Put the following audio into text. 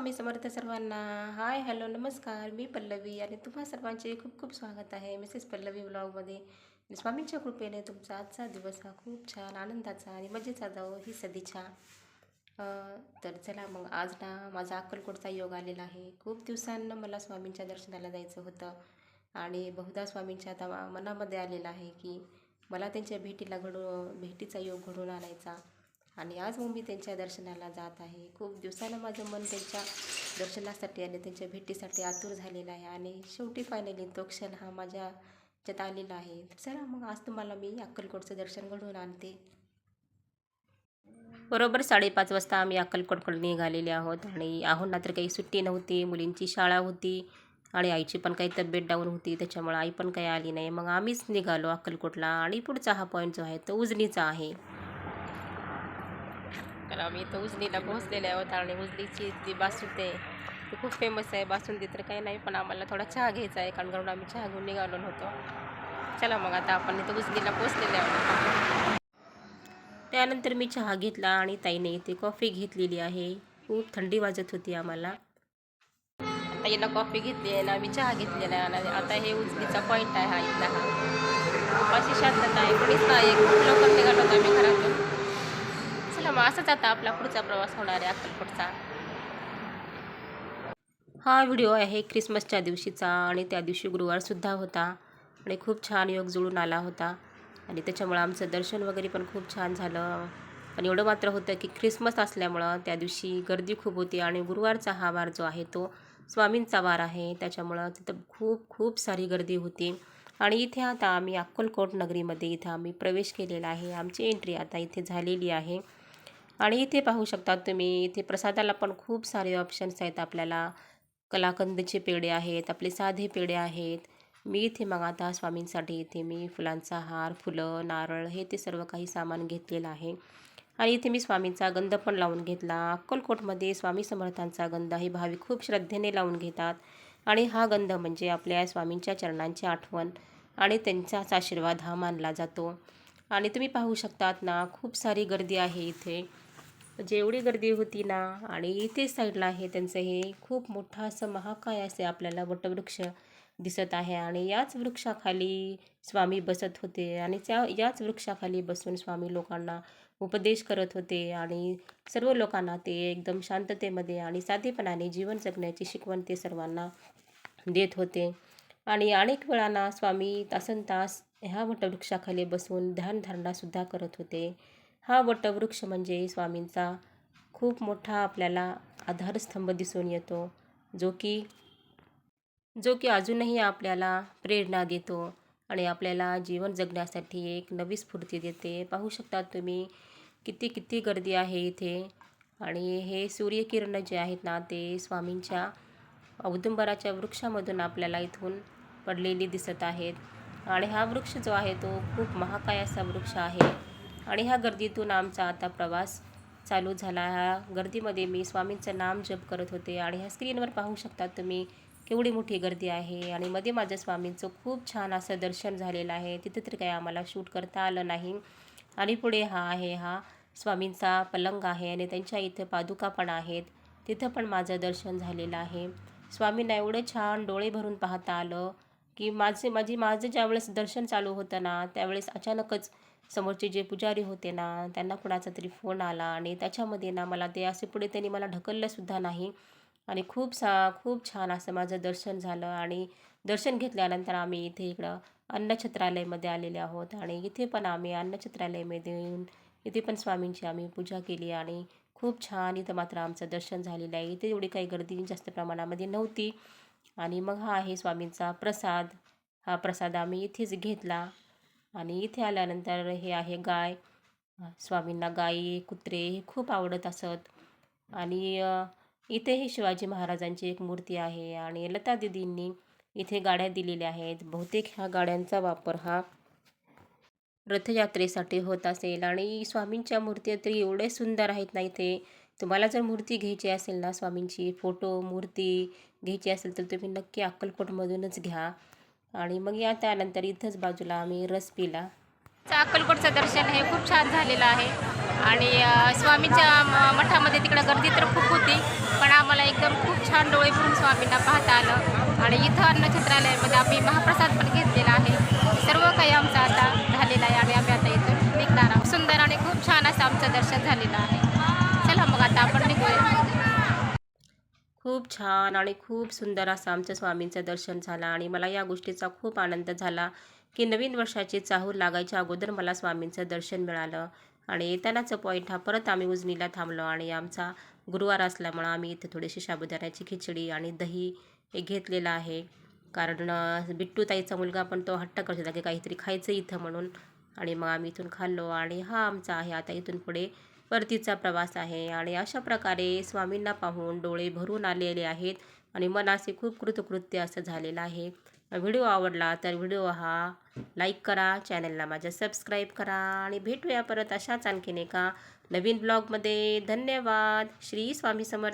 स्वामी समर्थ सर्वांना. Hi hello नमस्कार. मी पल्लवी आणि तुम्हा सर्वांचे खूप खूप स्वागत आहे मिसेस पल्लवी ब्लॉगमध्ये. स्वामींच्या कृपेने तुमचा आजचा दिवस हा खूप छान आनंदाचा आणि मजेचा जावो ही सदिच्छा. तर चला मग आज ना माझा अक्कलकोटचा योग आलेला आहे. खूप दिवसांना मला स्वामींच्या दर्शनाला जायचं होतं. आणि बहुधा स्वामींच्या आता मनामध्ये आलेलं आहे की मला त्यांच्या भेटीला घडू भेटीचा योग घडून आणायचा. आणि आज मग मी त्यांच्या दर्शनाला जात आहे. खूप दिवसानं माझं मन त्यांच्या दर्शनासाठी आणि त्यांच्या भेटीसाठी आतुर झालेलं आहे आणि शेवटी फायनली तो क्षण हा माझ्या ह्याच्यात आलेला आहे. चला मग आज तुम्हाला मी अक्कलकोटचं दर्शन घडवून आणते. बरोबर साडेपाच वाजता आम्ही अक्कलकोटकडे निघालेले आहोत आणि आहोंना तर काही सुट्टी नव्हती मुलींची शाळा होती आणि आईची पण काही तब्येत डाऊन होती त्याच्यामुळे आई पण काही आली नाही. मग आम्हीच निघालो अक्कलकोटला आणि पुढचा हा पॉईंट जो आहे तो उजनीचा आहे. तर आम्ही इथं उजनीला पोहोचलेले आहोत आणि उजनीची जी बासुंदी आहे ती खूप फेमस आहे. बासुंदी तर काही नाही पण आम्हाला थोडा चहा घ्यायचा आहे कारण घरून आम्ही चहा घेऊन निघालो नव्हतो. चला मग आता आपण इथं उजनीला पोहोचलेले आहोत. त्यानंतर मी चहा घेतला आणि ताईने इथे कॉफी घेतलेली आहे. खूप थंडी वाजत होती आम्हाला. ताईला कॉफी घेतली आहे ना आम्ही चहा घेतलेला आहे. आणि आता हे उजनीचा पॉईंट आहे हा इथला हा. अशी शांतता आहे. कोणीच नाही खूप लवकर निघालो आम्ही घरातून. चला मग असंच आता आपला पुढचा प्रवास होणार आहे अक्कलकोटचा. हा व्हिडिओ आहे ख्रिसमसच्या दिवशीचा आणि त्या दिवशी गुरुवारसुद्धा होता आणि खूप छान योग जुळून आला होता. आणि त्याच्यामुळं आमचं दर्शन वगैरे पण खूप छान झालं. पण एवढं मात्र होतं की ख्रिसमस असल्यामुळं त्या दिवशी गर्दी खूप होती आणि गुरुवारचा हा वार जो आहे तो स्वामींचा वार आहे. त्याच्यामुळं तिथं खूप खूप सारी गर्दी होती. आणि इथे आता आम्ही अक्कलकोट नगरीमध्ये इथं आम्ही प्रवेश केलेला आहे. आमची एंट्री आता इथे झालेली आहे. आणि इथे पाहू शकता तुम्ही इथे प्रसादाला पण खूप सारे ऑप्शन्स आहेत आपल्याला. कलाकंदचे पेढे आहेत आपले साधे पेढे आहेत. मी इथे मग आता स्वामींसाठी इथे मी फुलांचा हार फुलं नारळ हे ते सर्व काही सामान घेतलेलं आहे. आणि इथे मी स्वामींचा गंध पण लावून घेतला. अक्कलकोटमध्ये स्वामी समर्थांचा गंध हे भाविक खूप श्रद्धेने लावून घेतात. आणि हा गंध म्हणजे आपल्या स्वामींच्या चरणांची आठवण आणि त्यांचाच आशीर्वाद हा मानला जातो. आणि तुम्ही पाहू शकतात ना खूप सारी गर्दी आहे इथे. म्हणजे जेवढी गर्दी होती ना आणि इथे साईडला आहे त्यांचं हे खूप मोठं असं महाकाय असे आपल्याला वटवृक्ष दिसत आहे. आणि याच वृक्षाखाली स्वामी बसत होते आणि त्या याच वृक्षाखाली बसून स्वामी लोकांना उपदेश करत होते आणि सर्व लोकांना ते एकदम शांततेमध्ये आणि साधेपणाने जीवन जगण्याची शिकवण ते सर्वांना देत होते. आणि अनेक वेळांना स्वामी तासन तास ह्या वटवृक्षाखाली बसून ध्यानधारणासुद्धा करत होते. हा वटवृक्ष म्हणजे स्वामींचा खूप मोठा आपल्याला आधारस्तंभ दिसून येतो जो की जो की अजूनही आपल्याला प्रेरणा देतो आणि आपल्याला जीवन जगण्यासाठी एक नवी स्फूर्ती देते. पाहू शकता तुम्ही किती किती गर्दी आहे इथे. आणि हे सूर्यकिरण जे आहेत ना ते स्वामींच्या औदुंबराच्या वृक्षामधून आपल्याला इथून पडलेली दिसत आहेत. आणि हा वृक्ष जो आहे तो खूप महाकाय असा वृक्ष आहे. आणि ह्या गर्दीतून आमचा आता प्रवास चालू झाला. ह्या गर्दीमध्ये मी स्वामींचं नाम जप करत होते आणि ह्या स्क्रीनवर पाहू शकता तुम्ही केवढी मोठी गर्दी आहे. आणि मध्ये माझ्या स्वामींचं खूप छान असं दर्शन झालेलं आहे. तिथे तर काही आम्हाला शूट करता आलं नाही. आणि पुढे हा आहे हा स्वामींचा पलंग आहे आणि त्यांच्या इथे पादुका पण आहेत. तिथं पण माझं दर्शन झालेलं आहे. स्वामींना एवढं छान डोळे भरून पाहता आलं की माझे माझी माझं ज्यावेळेस दर्शन चालू होतं ना त्यावेळेस अचानकच समोरचे जे पुजारी होते ना त्यांना कुणाचा तरी फोन आला आणि त्याच्यामध्ये ना मला ते असे पुढे त्यांनी मला ढकललंसुद्धा नाही. आणि खूप सा खूप छान असं माझं दर्शन झालं आणि दर्शन घेतल्यानंतर आम्ही इथे इकडं अन्नछत्रालयमध्ये आलेले आहोत आणि इथे पण आम्ही अन्नछत्रालयमध्ये येऊन इथे पण स्वामींची आम्ही पूजा केली आणि खूप छान इथं मात्र आमचं दर्शन झालेलं आहे. इथे एवढी काही गर्दी जास्त प्रमाणामध्ये नव्हती आणि मग हा आहे स्वामींचा प्रसाद. हा प्रसाद आम्ही इथेच घेतला. आणि इथे आल्यानंतर हे आहे गाय. स्वामींना गाई कुत्रे हे खूप आवडत असत. आणि इथे हे शिवाजी महाराजांची एक मूर्ती आहे आणि लता दिदींनी इथे गाड्या दिलेल्या आहेत. बहुतेक ह्या गाड्यांचा वापर हा रथयात्रेसाठी होत असेल आणि स्वामींच्या मूर्ती तरी एवढे सुंदर आहेत ना इथे. तुम्हाला जर मूर्ती घ्यायची असेल ना स्वामींची फोटो मूर्ती घ्यायची असेल तर तुम्ही नक्की अक्कलकोटमधूनच घ्या. आणि मग या त्यानंतर इथंच बाजूला आम्ही रस पिला. अक्कलकोटचं दर्शन हे खूप छान झालेलं आहे. आणि स्वामीच्या मठामध्ये तिकडं गर्दी तर खूप होती पण आम्हाला एकदम खूप छान डोळे भरून स्वामींना पाहता आलं. आणि इथं अन्नछत्रालयामध्ये आम्ही महाप्रसाद पण घेतलेला आहे. सर्व काही आमचं आता झालेलं आहे आणि आम्ही आता इथून निघणार आहोत. सुंदर आणि खूप छान असं आमचं दर्शन झालेलं आहे चला मग आता आपण निघूया खूप छान आणि खूप सुंदर असं आमचं स्वामींचं दर्शन झालं आणि मला या गोष्टीचा खूप आनंद झाला की नवीन वर्षाची चाहूल लागायच्या अगोदर मला स्वामींचं दर्शन मिळालं. आणि येतानाचं पॉईंट हा परत आम्ही उजनीला थांबलो आणि आमचा गुरुवार असल्यामुळं आम्ही इथे थोडीशी साबुदाण्याची खिचडी आणि दही हे घेतलेलं आहे. कारण बिट्टू ताईचा मुलगा पण तो हट्ट करत होता की काहीतरी खायचं इथं म्हणून. आणि मग आम्ही इथून खाल्लो आणि हा आमचा आहे. आता इथून पुढे परतीचा प्रवास आहे आणि अशा प्रकारे स्वामींना पाहून डोळे भरून आलेले आहेत आणि मनाचे खूप कृतकृत्य असं झालेलं आहे. व्हिडिओ आवडला तर व्हिडिओ हा लाईक करा चॅनलला माझ्या सबस्क्राईब करा आणि भेटूया परत अशाच आणखीन एका नवीन ब्लॉगमध्ये. धन्यवाद. श्री स्वामी समर्थ.